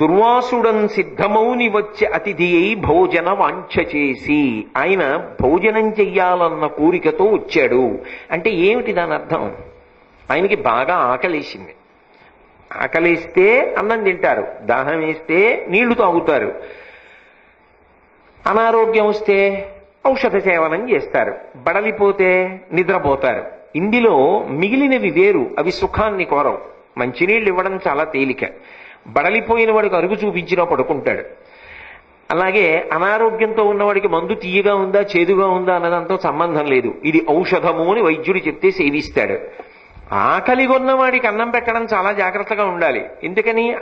దుర్వాసుడం సిద్ధమౌని వచ్చే అతిథి అయి భోజన వాంఛ చేసి ఆయన భోజనం చెయ్యాలన్న కోరికతో వచ్చాడు. అంటే ఏమిటి దాని అర్థం? ఆయనకి బాగా ఆకలేసింది. ఆకలిస్తే అన్నం తింటారు దాహం వేస్తే నీళ్ళు తాగుతారు. అనారోగ్యం వస్తే ఔషధ సేవనం చేస్తారు. బడలిపోతే నిద్రపోతారు. ఇందులో మిగిలినవి వేరు అవి సుఖాన్ని కోరవు. మంచినీళ్ళు ఇవ్వడం చాలా తేలిక. బడలిపోయిన వాడికి అరుగు చూపించినా పడుకుంటాడు. అలాగే అనారోగ్యంతో ఉన్నవాడికి మందు తీయగా ఉందా చేదుగా ఉందా అన్నదంతో సంబంధం లేదు. ఇది ఔషధము అని వైద్యుడు చెప్తే సేవిస్తాడు. ఆకలి కొన్నవాడికి అన్నం పెట్టడం చాలా జాగ్రత్తగా ఉండాలి. ఎందుకని?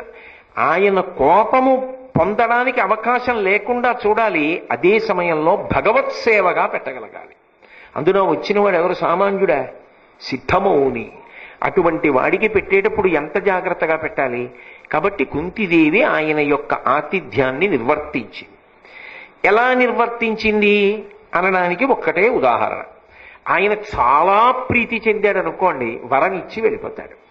ఆయన కోపము పొందడానికి అవకాశం లేకుండా చూడాలి. అదే సమయంలో భగవత్ సేవగా పెట్టగలగాలి. అందులో వచ్చిన వాడు ఎవరు సామాన్యుడా? సిద్ధమౌని. అటువంటి వాడికి పెట్టేటప్పుడు ఎంత జాగ్రత్తగా పెట్టాలి? కాబట్టి కుంతిదేవి ఆయన యొక్క ఆతిథ్యాన్ని నిర్వర్తించింది ఎలా నిర్వర్తించింది? అనడానికి ఒక్కటే ఉదాహరణ. ఆయన చాలా ప్రీతి చెందాడు అనుకోండి వరం ఇచ్చి వెళ్ళిపోతాడు.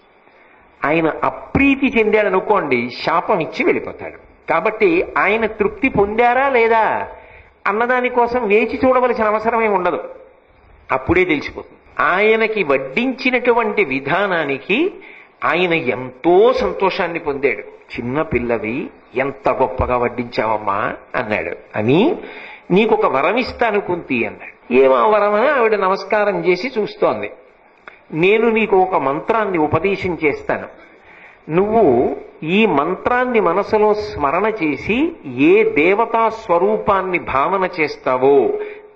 ఆయన అప్రీతి చెందాడు అనుకోండి శాపం ఇచ్చి వెళ్ళిపోతాడు. కాబట్టి ఆయన తృప్తి పొందారా లేదా? అన్నదాని కోసం వేచి చూడవలసిన అవసరమే ఉండదు. అప్పుడే తెలిసిపోతుంది. ఆయనకి వడ్డించినటువంటి విధానానికి ఆయన ఎంతో సంతోషాన్ని పొందాడు. చిన్న పిల్లవి ఎంత గొప్పగా వడ్డించావమ్మా అన్నాడు. అని నీకు ఒక వరం ఇస్తాను కుంతి అన్నాడు. ఏమా వరమని ఆవిడ నమస్కారం చేసి చూస్తోంది. నేను నీకు ఒక మంత్రాన్ని ఉపదేశం చేస్తాను. నువ్వు ఈ మంత్రాన్ని మనసులో స్మరణ చేసి ఏ దేవతా స్వరూపాన్ని భావన చేస్తావో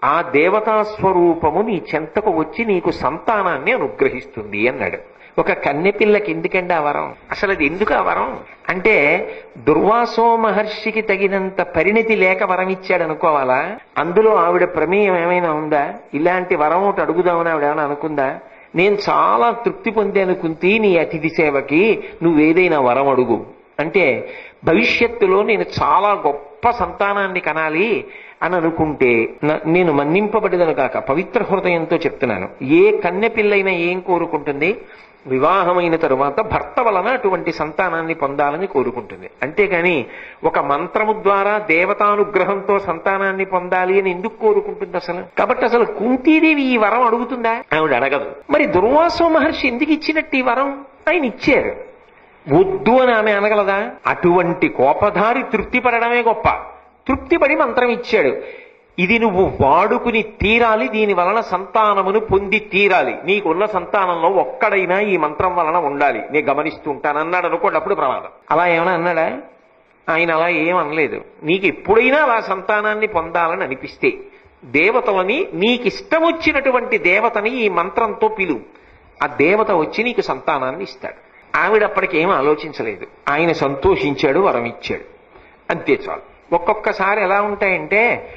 ఆ దేవతా స్వరూపము నీ చెంతకు వచ్చి నీకు సంతానాన్ని అనుగ్రహిస్తుంది అన్నాడు. ఒక కన్నెపిల్లకి ఎందుకండి ఆ వరం? అసలు అది ఎందుకు ఆ వరం? అంటే దుర్వాసో మహర్షికి తగినంత పరిణితి లేక వరం ఇచ్చాడు అనుకోవాలా? అందులో ఆవిడ ప్రమేయం ఏమైనా ఉందా? ఇలాంటి వరం ఒకటి అడుగుదామని ఆవిడ ఏమైనా అనుకుందా? నేను చాలా తృప్తి పొందాను కుంతి నీ అతిథి సేవకి నువ్వేదైనా వరం అడుగు. అంటే భవిష్యత్తులో నేను చాలా గొప్ప సంతానాన్ని కనాలి అని అనుకుంటే న- నేను మన్నింపబడిదను కాక పవిత్ర హృదయంతో చెప్తున్నాను. ఏ కన్నె పిల్లైనా ఏం కోరుకుంటుంది? వివాహమైన తరువాత భర్త వలన అటువంటి సంతానాన్ని పొందాలని కోరుకుంటుంది. అంతేగాని ఒక మంత్రము ద్వారా దేవతానుగ్రహంతో సంతానాన్ని పొందాలి అని ఎందుకు కోరుకుంటుంది అసలు? కాబట్టి అసలు కుంతీదేవి ఈ వరం అడుగుతుందా? ఆవిడ అడగదు. మరి దుర్వాసో మహర్షి ఎందుకు ఇచ్చినట్టు ఈ వరం? ఆయన ఇచ్చారు. వద్దు అని ఆమె అనగలదా? అటువంటి కోపధారి తృప్తి పడడమే గొప్ప. తృప్తిపడి మంత్రం ఇచ్చాడు ఇది నువ్వు వాడుకుని తీరాలి దీని వలన సంతానమును పొంది తీరాలి. నీకున్న సంతానంలో ఒక్కడైనా ఈ మంత్రం వలన ఉండాలి. నేను గమనిస్తూ ఉంటానన్నాడు అనుకోండి అప్పుడు ప్రమాదం. అలా ఏమైనా అన్నాడా? ఆయన అలా ఏం అనలేదు. నీకు ఎప్పుడైనా అలా సంతానాన్ని పొందాలని అనిపిస్తే దేవతలని నీకు ఇష్టం వచ్చినటువంటి దేవతని ఈ మంత్రంతో పిలువు ఆ దేవత వచ్చి నీకు సంతానాన్ని ఇస్తాడు. ఆవిడ అప్పటికి ఆలోచించలేదు. ఆయన సంతోషించాడు వరం ఇచ్చాడు అంతే చాలు. ఒక్కొక్కసారి ఎలా ఉంటాయంటే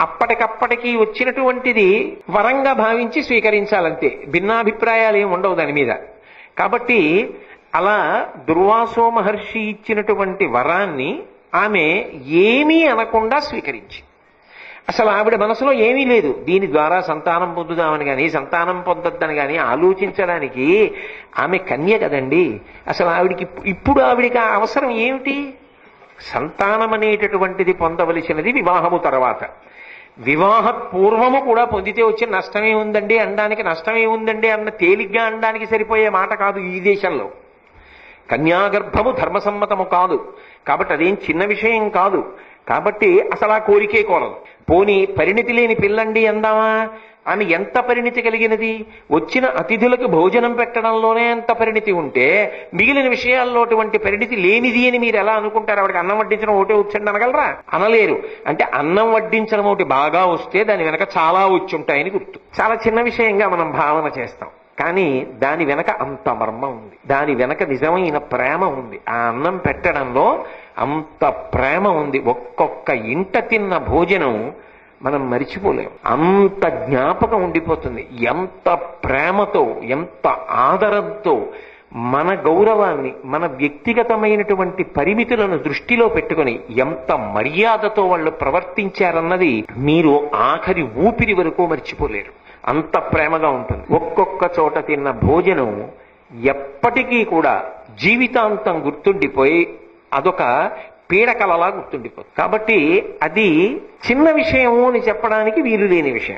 అప్పటికప్పటికి వచ్చినటువంటిది వరంగా భావించి స్వీకరించాలంతే. భిన్నాభిప్రాయాలు ఏమి ఉండవు దాని మీద. కాబట్టి అలా దుర్వాసో మహర్షి ఇచ్చినటువంటి వరాన్ని ఆమె ఏమీ అనకుండా స్వీకరించి. అసలు ఆవిడ మనసులో ఏమీ లేదు. దీని ద్వారా సంతానం పొందుదామని కానీ సంతానం పొందొద్దని కానీ ఆలోచించడానికి ఆమె కన్య కదండి. అసలు ఆవిడికి ఇప్పుడు ఆవిడికి ఆ అవసరం ఏమిటి? సంతానం అనేటటువంటిది పొందవలసినది వివాహము తర్వాత. వివాహ పూర్వము కూడా పొందితే వచ్చే నష్టమే ఉందండి అనడానికి నష్టమే ఉందండి అన్న తేలిగ్గా అనడానికి సరిపోయే మాట కాదు ఈ దేశంలో. కన్యాగర్భము ధర్మసమ్మతము కాదు. కాబట్టి అదేం చిన్న విషయం కాదు. కాబట్టి అసలు ఆ కోరికే కోరదు. పోని పరిణితి లేని పిల్లండి అందామా? ఆమె ఎంత పరిణితి కలిగినది? వచ్చిన అతిథులకు భోజనం పెట్టడంలోనే ఎంత పరిణితి ఉంటే మిగిలిన విషయాల్లో అటువంటి పరిణితి లేనిది అని మీరు ఎలా అనుకుంటారు? ఆవిడకి అన్నం వడ్డించడం ఒకటే వచ్చండి అనగలరా? అనలేరు. అంటే అన్నం వడ్డించడం ఒకటి బాగా వస్తే దాని వెనక చాలా వచ్చి ఉంటాయని గుర్తు. చాలా చిన్న విషయంగా మనం భావన చేస్తాం. కానీ దాని వెనక అంత మర్మం ఉంది. దాని వెనక నిజమైన ప్రేమ ఉంది. ఆ అన్నం పెట్టడంలో అంత ప్రేమ ఉంది. ఒక్కొక్క ఇంట తిన్న భోజనం మనం మరిచిపోలేం. అంత జ్ఞాపకం ఉండిపోతుంది. ఎంత ప్రేమతో ఎంత ఆదరంతో మన గౌరవాన్ని మన వ్యక్తిగతమైనటువంటి పరిమితులను దృష్టిలో పెట్టుకొని ఎంత మర్యాదతో వాళ్ళు ప్రవర్తించారన్నది మీరు ఆఖరి ఊపిరి వరకు మర్చిపోలేరు. అంత ప్రేమగా ఉంటుంది. ఒక్కొక్క చోట తిన్న భోజనం ఎప్పటికీ కూడా జీవితాంతం గుర్తుండిపోయి అదొక పీడకలలా గుర్తుండిపోతుంది. కాబట్టి అది చిన్న విషయము అని చెప్పడానికి వీలు లేని విషయం.